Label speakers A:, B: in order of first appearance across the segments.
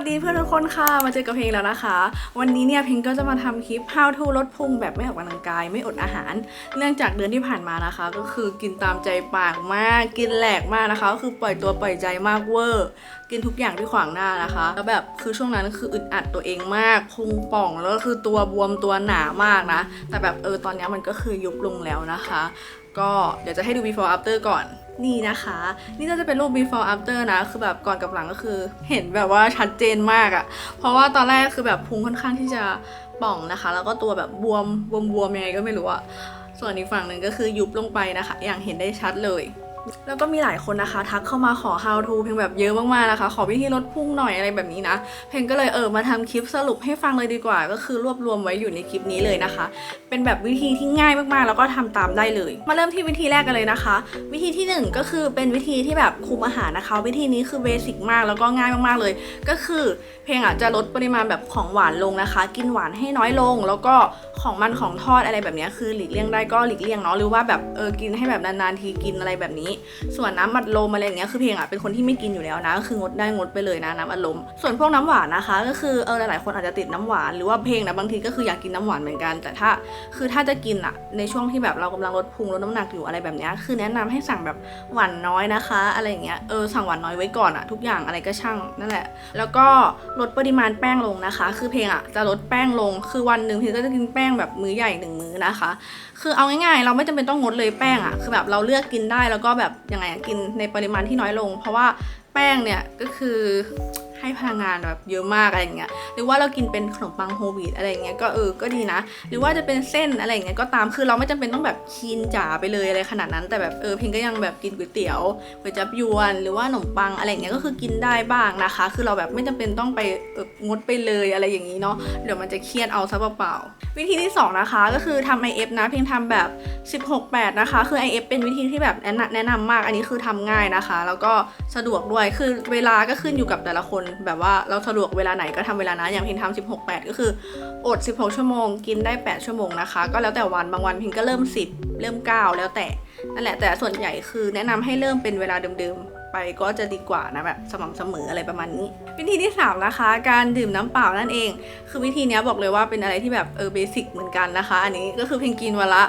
A: วัสดีเพื่อนทุกคนค่ะ มาเจอกับเพลงแล้วนะคะ วันนี้เนี่ยเพลงก็จะมาทำคลิป how to ลดพุงแบบไม่ออกกำลังกายไม่อดอาหาร เนื่องจากเดือนที่ผ่านมานะคะ ก็คือกินตามใจปากมากกินแหลกมากนะคะก็คือปล่อยตัวปล่อยใจมากเวอร์กินทุกอย่างที่ขวางหน้านะคะแล้วแบบคือช่วงนั้นคืออึดอัดตัวเองมากพุงป่องแล้วก็คือตัวบวมตัวหนามากนะ แต่แบบเออตอนนี้มันก็คือยุบลงแล้วนะคะ ก็เดี๋ยวจะให้ดู before after ก่อน นี่นะคะ นี่ก็จะเป็นรูป before after นะ คือแบบก่อนกับหลังก็คือ เห็นแบบว่าชัดเจนมากอะเพราะว่าตอนแรกคือแบบพุงค่อนข้างที่จะป่องนะคะ แล้วก็ตัวแบบบวมบวมบวมยังไงก็ไม่รู้อะส่วนอีกฝั่งหนึ่งก็คือยุบลงไปนะคะ อย่างเห็นได้ชัดเลย แล้วก็มีหลายคนนะคะ ทักเข้ามาขอ how to เพลงแบบเยอะมากๆนะคะ ขอวิธีลดพุ่งหน่อยอะไรแบบนี้นะ เพลงก็เลยเออมาทำคลิปสรุปให้ฟังเลยดีกว่า ก็คือรวบรวมไว้อยู่ในคลิปนี้เลยนะคะ เป็นแบบวิธีที่ง่ายมากๆ แล้วก็ทำตามได้เลย มาเริ่มที่วิธีแรกกันเลยนะคะ วิธีที่หนึ่งก็คือเป็นวิธีที่แบบคุมอาหารนะคะ วิธีนี้คือเบสิกมากแล้วก็ง่ายมากๆเลย ก็คือเพลงอะจะลดปริมาณแบบของหวานลงนะคะ กินหวานให้น้อยลง แล้วก็ของมันของทอดอะไรแบบนี้คือหลีกเลี่ยงได้ก็หลีกเลี่ยงเนาะหรือว่าแบบเออกินให้แบบนานๆทีกินอะไรแบบนี้ส่วนน้ำอัดลมอะไรอย่างเงี้ยคือเพลงอะเป็นคนที่ไม่กินอยู่แล้วนะก็คืองดได้งดไปเลยนะน้ำอัดลม ส่วนพวกน้ำหวานนะคะ ก็คือเออหลายๆคนอาจจะติดน้ำหวานหรือว่าเพลงนะบางทีก็คืออยากกินน้ำหวานเหมือนกัน แต่ถ้าคือถ้าจะกินอะในช่วงที่แบบเรากำลังลดพุงลดน้ำหนักอยู่อะไรแบบเนี้ยคือแนะนำให้สั่งแบบหวานน้อยนะคะ อะไรอย่างเงี้ยเออสั่งหวานน้อยไว้ก่อนอะทุกอย่างอะไรก็ช่างนั่นแหละ แล้วก็ลดปริมาณแป้งลงนะคะ คือเพลงอะจะลดแป้งลงคือวันหนึ่งเพลงก็จะกินแป้งแบบมื้อใหญ่หนึ่งมื้อนะคะ คือเอาง่ายๆ เราไม่จำเป็นต้องงดเลยแป้งอะคือแบบเราเลือกกินได้แล้วก็แบบยังไงอะกินในปริมาณที่น้อยลง เพราะว่าแป้งเนี่ยก็คือ ให้พลังงานแบบเยอะมากอะไรเงี้ยหรือว่าเรากินเป็นขนมปังโฮวีตอะไรเงี้ยก็เออก็ดีนะ หรือว่าจะเป็นเส้นอะไรเงี้ยก็ตามคือเราไม่จำเป็นต้องแบบคีนจ๋าไปเลยอะไรขนาดนั้น แต่แบบเออเพิงก็ยังแบบกินก๋วยเตี๋ยวก๋วยจับยวนหรือว่าขนมปังอะไรเงี้ยก็คือกินได้บ้างนะคะ คือเราแบบไม่จำเป็นต้องไปเอองดไปเลยอะไรอย่างนี้เนาะเดี๋ยวมันจะเครียดเอาซะเปล่าๆวิธีที่สองนะคะก็คือทำ IF นะเพียงทำแบบ 16 8 นะคะ คือ IF เป็นวิธีที่แบบแนะนำแนะนำมาก อันนี้คือทำง่ายนะคะ แล้วก็สะดวกด้วยคือเวลาก็ขึ้นอยู่กับแต่ละคนแบบว่าเราสะดวกเวลาไหนก็ทำเวลานั้นอย่างพิงทำ16 8ก็คืออด 16 ชั่วโมง กินได้ 8 ชั่วโมงนะคะ ก็แล้วแต่วันบางวันพิงก็เริ่ม 10 เริ่ม 9 แล้วแต่นั่นแหละแต่ส่วนใหญ่คือแนะนำให้เริ่มเป็นเวลาเดิมๆไปก็จะดีกว่านะแบบสม่ำเสมออะไรประมาณนี้ วิธีที่ 3 นะคะ การดื่มน้ำเปล่านั่นเอง คือวิธีนี้บอกเลยว่าเป็นอะไรที่แบบเออเบสิกเหมือนกันนะคะ อันนี้ก็คือเพียงกินวันละ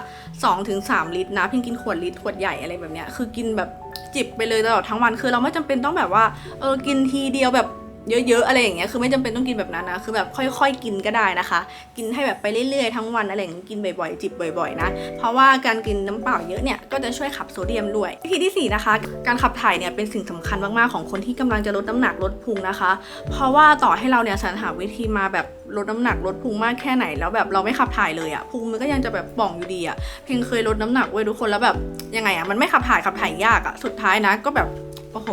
A: 2-3 ลิตรนะเพียงกินขวดลิตรขวดใหญ่อะไรแบบเนี้ยคือกินแบบจิบไปเลยตลอดทั้งวันคือเราไม่จำเป็นต้องแบบว่าเออกินทีเดียวแบบ เยอะๆอะไรอย่างเงี้ยคือไม่จำเป็นต้องกินแบบนั้นนะ คือแบบค่อยๆกินก็ได้นะคะ กินให้แบบไปเรื่อยๆทั้งวันอะไรอย่างงี้กินบ่อยๆ จิบบ่อยๆนะเพราะว่าการกินน้ำเปล่าเยอะเนี่ยก็จะช่วยขับโซเดียมด้วยวิธีที่สี่นะคะ การขับถ่ายเนี่ยเป็นสิ่งสำคัญมากๆของคนที่กำลังจะลดน้ำหนักลดพุงนะคะ เพราะว่าต่อให้เราเนี่ยสรรหาวิธีมาแบบลดน้ำหนักลดพุงมากแค่ไหนแล้วแบบเราไม่ขับถ่ายเลยอะพุงมันก็ยังจะแบบป่องอยู่ดีอะเพียงเคยลดน้ำหนักไว้ทุกคนแล้วแบบยังไงอะมันไม่ขับถ่ายขับถ่ายยากอะสุดท้ายนะก็แบบ โอ้โห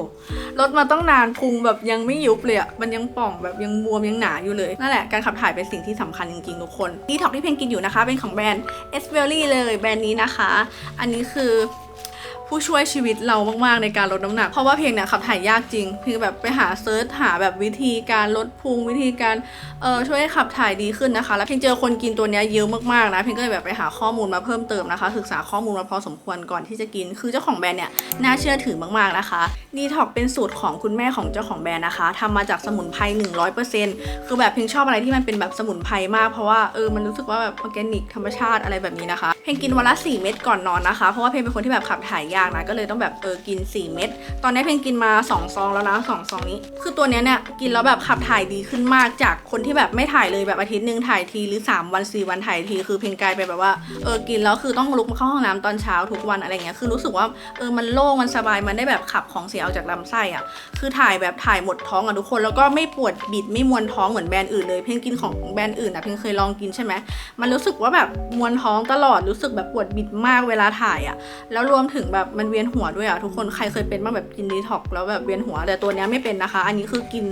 A: ลดมาต้องนานพุงแบบยังไม่ยุบเลยอะมันยังป่องแบบยังบวมยังหนาอยู่เลย นั่นแหละการขับถ่ายเป็นสิ่งที่สำคัญจริงๆทุกคนดีท็อกที่เพลงกินอยู่นะคะ เป็นของแบรนด์เอสเวลลี่เลยแบรนด์นี้นะคะ อันนี้คือ ผู้ช่วยชีวิตเรามากๆในการลดน้ำหนัก เพราะว่าเพลงเนี่ยขับถ่ายยากจริงเพียงแบบไปหาเซิร์ชหาแบบวิธีการลดพุงวิธีการเออช่วยขับถ่ายดีขึ้นนะคะ แล้วเพียงเจอคนกินตัวนี้เยอะมากๆนะเพียงก็เลยแบบไปหาข้อมูลมาเพิ่มเติมนะคะ ศึกษาข้อมูลมาพอสมควรก่อนที่จะกิน คือเจ้าของแบรนด์เนี่ยน่าเชื่อถือมากๆนะคะดีท็อกเป็นสูตรของคุณแม่ของเจ้าของแบรนด์นะคะทำมาจากสมุนไพร100%คือแบบเพียงชอบอะไรที่มันเป็นแบบสมุนไพรมากเพราะว่าเออมันรู้สึกว่าแบบออร์แกนิกธรรมชาติอะไรแบบนี้นะคะเพลงกินวันละ4เม็ดก่อนนอนนะคะเพราะว่าเพลงเป็นคนที่แบบขับถ่ายยากนะก็เลยต้องแบบเออกิน 4 เม็ดตอนนี้เพลงกินมา 2 ซองแล้วนะ2ซองนี้ คือตัวเนี้ยเนี่ยกินแล้วแบบขับถ่ายดีขึ้นมากจากคนที่แบบไม่ถ่ายเลยแบบอาทิตย์หนึ่งถ่ายทีหรือ 3 วัน 4 วันถ่ายทีคือเพลงกลายไปแบบว่าเออกินแล้วคือต้องลุกมาเข้าห้องน้ำตอนเช้าทุกวันอะไรเงี้ยคือรู้สึกว่าเออมันโล่งมันสบายมันได้แบบขับของเสียออกจากลำไส้อะคือถ่ายแบบถ่ายหมดท้องอะทุกคนแล้วก็ไม่ปวดบิดไม่มวนท้องเหมือนแบรนด์อื่นเลยเพลงกินของแบรนด์อื่นอะเพลงเคยลองกินใช่ไหมมันรู้สึกว่าแบบมวนท้องตลอดรู้สึกแบบปวดบิดมากเวลาถ่ายอะแล้วรวมถึงแบบมันเวียนหัวด้วยอะ่ะทุกคนใครเคยเป็นบ้างแบบกินดีท็อกแล้วแบบเวียนหัวแต่ตัวนี้ไม่เป็นนะคะ อันนี้คือกิน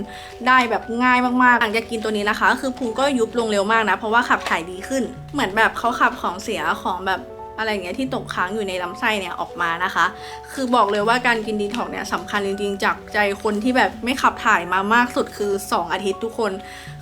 A: ได้แบบง่ายมากๆหลังจากกินตัวนี้นะคะ คือพุงก็ยุบลงเร็วมากนะ เพราะว่าขับถ่ายดีขึ้น เหมือนแบบเขาขับของเสียของแบบ อะไรเงี้ยที่ตกค้างอยู่ในลำไส้เนี่ยออกมานะคะ คือบอกเลยว่าการกินดีท็อกเนี่ยสำคัญจริงๆ จากใจคนที่แบบไม่ขับถ่ายมามากสุดคือ 2 อาทิตย์ทุกคน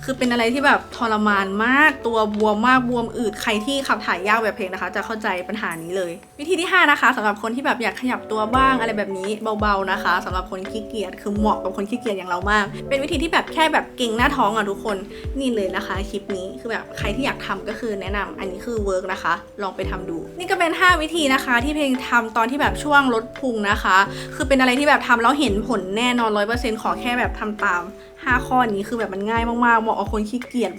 A: คือเป็นอะไรที่แบบทรมานมากตัวบวมมากบวมอืดใครที่ขับถ่ายยากแบบเพลงนะคะ จะเข้าใจปัญหานี้เลย วิธีที่ 5 นะคะสำหรับคนที่แบบอยากขยับตัวบ้างอะไรแบบนี้เบาๆนะคะสำหรับคนขี้เกียจคือเหมาะกับคนขี้เกียจอย่างเรามาก เป็นวิธีที่แบบแค่แบบเก่งหน้าท้องอะทุกคนนี่เลยนะคะคลิปนี้คือแบบใครที่อยากทำก็คือแนะนำอันนี้คือเวิร์กนะคะ ลองไปทำดูนี่ก็เป็น 5 วิธีนะคะที่เพลงทำตอนที่แบบช่วงลดพุงนะคะ คือเป็นอะไรที่แบบทำแล้วเห็นผลแน่นอนร้อยเปอร์เซ็นต์ขอแค่แบบทำตาม 5 ข้อนี้คือแบบมันง่ายมากๆเหมาะกับคนขี้เกียจ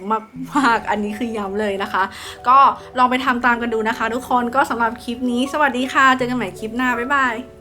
A: มากๆ อันนี้คือย้ำเลยนะคะ ก็ลองไปทำตามกันดูนะคะ ทุกคนก็สำหรับคลิปนี้ สวัสดีค่ะ เจอกันใหม่คลิปหน้า บ๊ายบาย